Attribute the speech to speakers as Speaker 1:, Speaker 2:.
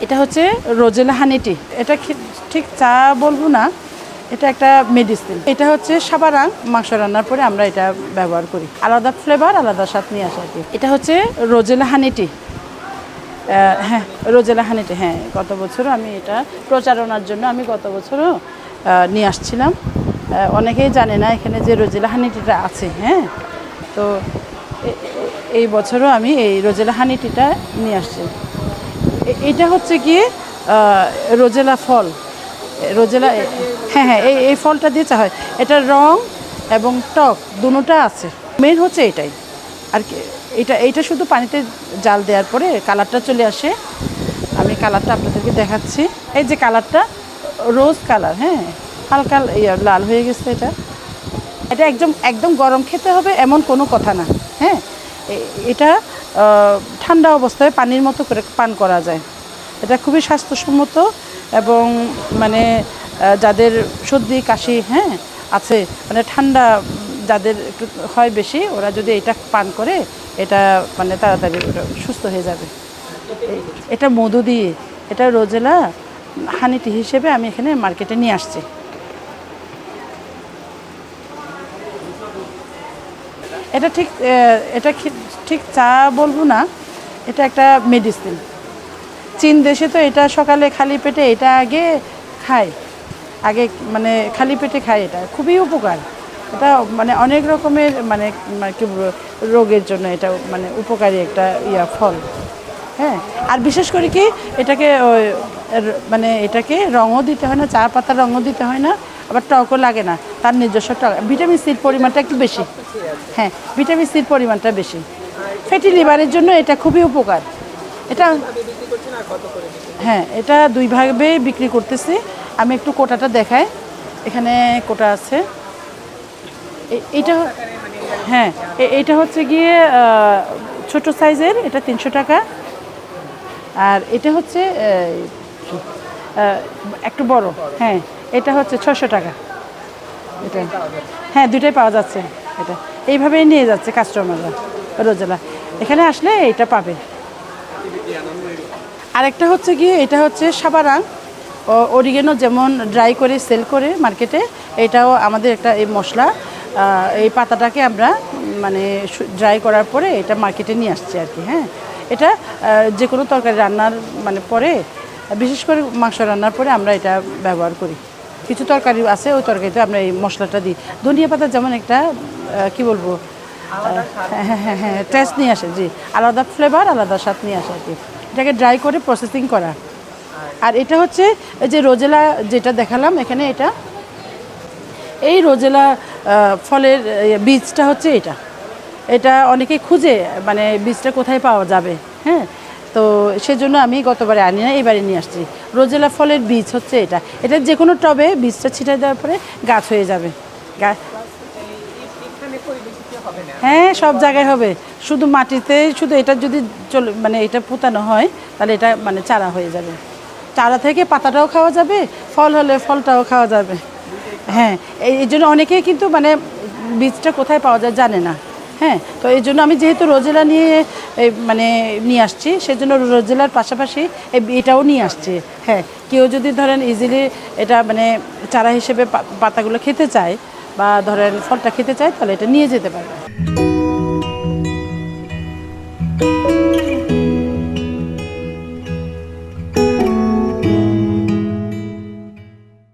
Speaker 1: এটা হচ্ছে রোজেলা হানিটি এটা খি- ঠিক চা বলব না এটা একটা মেডিসিন এটা হচ্ছে সাবারাং মাংস রান্নার পরে আমরা এটা ব্যবহার করি। আলাদা ফ্লেভার আলাদা স্বাদ নিয়ে আসে কি। এটা হচ্ছে রোজেলা হানিটি আহ, হ্যাঁ রোজেলা হানিটি হ্যাঁ গত বছরও আমি এটা প্রচারণার জন্য আমি গত বছরও নিয়ে আসছিলাম। অনেকেই জানে না এখানে যে রোজেলা হানিটিটা আছে হ্যাঁ? তো এই বছরও আমি এই রোজেলা হানিটিটা নিয়ে আসছি। এটা হচ্ছে আহ, রোজেলা ফল। রোজেলা হ্যাঁ হ্যাঁ এই এই ফলটা দিয়ে চা হয়। এটার রং এবং টক দুটোটা আছে। মেন হচ্ছে এটাই। আর কি এটা এইটা শুধু পানিতে জাল দেওয়ার পরে কালারটা চলে আসে। আমি কালারটা আপনাদেরকে দেখাচ্ছি। এই যে কালারটা রোজ কালার হ্যাঁ হালকা লাল হয়ে গেছে এটা। এটা একদম একদম গরম খেতে হবে এমন কোনো কথা না হ্যাঁ। এটা ঠান্ডা অবস্থায় পানির মতো করে পান করা যায়। এটা খুবই স্বাস্থ্যসম্মত এবং মানে যাদের সর্দি, কাশি হ্যাঁ আছে মানে ঠান্ডা যাদের একটু হয় বেশি, ওরা যদি এটা পান করে, এটা মানে তাড়াতাড়ি সুস্থ হয়ে যাবে। এটা মধু দিয়ে, এটা রোজেলা হানিটি হিসেবে আমি এখানে মার্কেটে নিয়ে আসছি। এটা ঠিক এটা ঠিক চা বলব না এটা একটা মেডিসিন চীন দেশে তো এটা সকালে খালি পেটে, এটা আগে খায়। আগে মানে খালি পেটে খায় এটা। খুবই উপকার। এটা মানে অনেক রকমের মানে মানে কি রোগের জন্য এটা মানে উপকারী একটা ইয়া, ফল। হ্যাঁ? আর বিশেষ করে কি, এটাকে মানে এটাকে রঙও দিতে হয় না চা পাতার রঙও দিতে হয় না, আবার টকও লাগে না। তার নিজস্ব টক। ভিটামিন সির পরিমাণটা একটু বেশি। হ্যাঁ ভিটামিন সির পরিমাণটা বেশি। ফ্যাটি লিভারের জন্য এটা খুবই উপকার। এটা হ্যাঁ এটা দুই ভাবে বিক্রি করতেছি। আমি একটু কোটাটা দেখাই। এখানে কোটা আছে। এটা হ্যাঁ এটা হচ্ছে গিয়ে ছোট সাইজের, এটা তিনশো টাকা। আর এটা হচ্ছে একটু বড় হ্যাঁ এটা হচ্ছে ছশো টাকা। এটা হ্যাঁ দুইটাই পাওয়া যাচ্ছে এটা। এইভাবেই নিয়ে যাচ্ছে কাস্টমাররা রোজেলা। এখানে আসলে এটা পাবে। আরেকটা হচ্ছে গিয়ে, এটা হচ্ছে সাবারাং অরিগেনো যেমন ড্রাই করে সেল করে মার্কেটে এটাও আমাদের একটা এই মশলা। এই পাতাটাকে আমরা মানে ড্রাই করার পরে এটা মার্কেটে নিয়ে আসছি আর কি হ্যাঁ। এটা যে কোনো তরকারি রান্নার মানে পরে, বিশেষ করে মাংস রান্নার পরে আমরা এটা ব্যবহার করি। কিছু তরকারি আছে, ওই তরকারিতে আমরা এই মশলাটা দিই। ধনিয়া পাতা যেমন একটা কি বলব? হ্যাঁ হ্যাঁ হ্যাঁ হ্যাঁ টেস্ট নিয়ে আসে জি। আলাদা ফ্লেভার আলাদা স্বাদ নিয়ে আসে আর কি। এটাকে ড্রাই করে প্রসেসিং করা। আর এটা হচ্ছে এই যে রোজেলা যেটা দেখালাম এখানে এটা। এই রোজেলা ফলের বীজটা হচ্ছে এটা। এটা অনেকে খুঁজে মানে বীজটা কোথায় পাওয়া যাবে হ্যাঁ? তো সেজন্য আমি গতবারে আনি না এবারে নিয়ে আসছি। রোজেলা ফলের বীজ হচ্ছে এটা। এটা যে কোনো টবে বীজটা ছিটাই দেওয়ার পরে গাছ হয়ে যাবে। হ্যাঁ সব জায়গায় হবে। শুধু মাটিতে, শুধু এটা যদি চলে মানে এটা পোতানো হয়, তাহলে এটা মানে চারা হয়ে যাবে। চারা থেকে পাতাটাও খাওয়া যাবে, ফল হলে ফলটাও খাওয়া যাবে। হ্যাঁ এই জন্য অনেকেই কিন্তু মানে বীজটা কোথায় পাওয়া যায় জানে না। হ্যাঁ তো এই জন্য আমি যেহেতু রোজেলা নিয়ে মানে নিয়ে আসছি, সেজন্য রোজেলার পাশাপাশি এটাও নিয়ে আসছি। হ্যাঁ কেউ যদি ধরেন ইজিলি এটা মানে চারা হিসেবে পাতাগুলো খেতে চায় বা ধরেন ফলটা খেতে চায় তাহলে এটা নিয়ে যেতে পারবে।